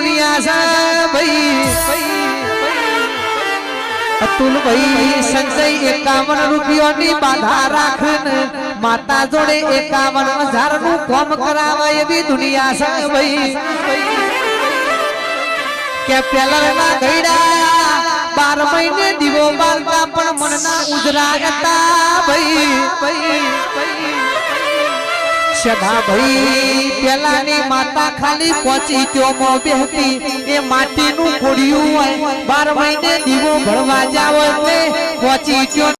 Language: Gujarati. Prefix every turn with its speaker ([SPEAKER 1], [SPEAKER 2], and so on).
[SPEAKER 1] દુનિયા સા ભાઈ અતુલભાઈ સંજય એકાવન રૂપિયાની બાધા રાખન માતા જોડે એકાવન હજારનું કોમ કરાવે એવી દુનિયા સા ભાઈ કે પેલર ના ગઈડા બાર મહિને દીવો બાલતા પણ મનના ઉજરા હતા ભાઈ સદા ભાઈ, પેલાની માતા ખાલી પહોંચી ત્યોમો બેહતી. એ માટીનું ખોડિયું હોય, બાર મહિને દીવો ભરવા જાવ એટલે પહોંચી ત્યો